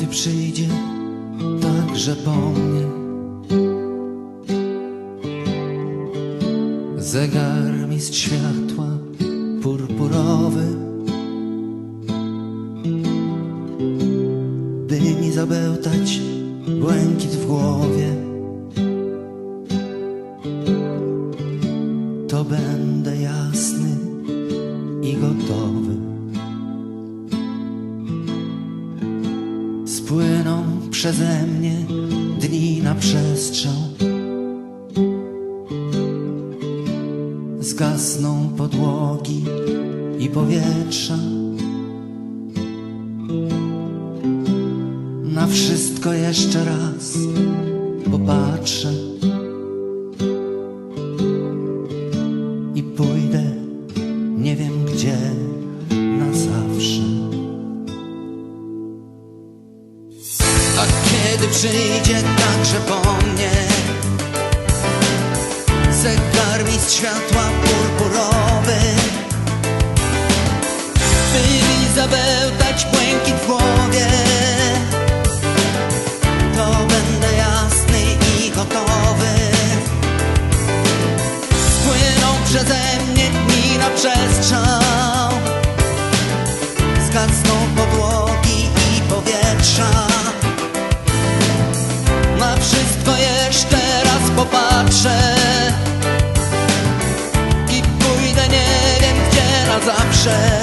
kiedy przyjdzie także po mnie. Zegarmistrz światła purpurowy By mi zabełtać błękit w głowie To będę płyną przeze mnie dni na przestrzał. Zgasną podłogi i powietrza. Na wszystko jeszcze raz popatrzę. A kiedy przyjdzie także po mnie. Zegar mi światła purpur że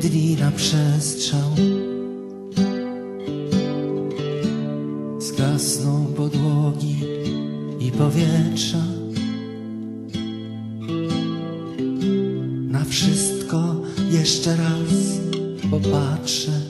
dni na przestrzał. Zgasną podłogi i powietrza. Na wszystko jeszcze raz popatrzę.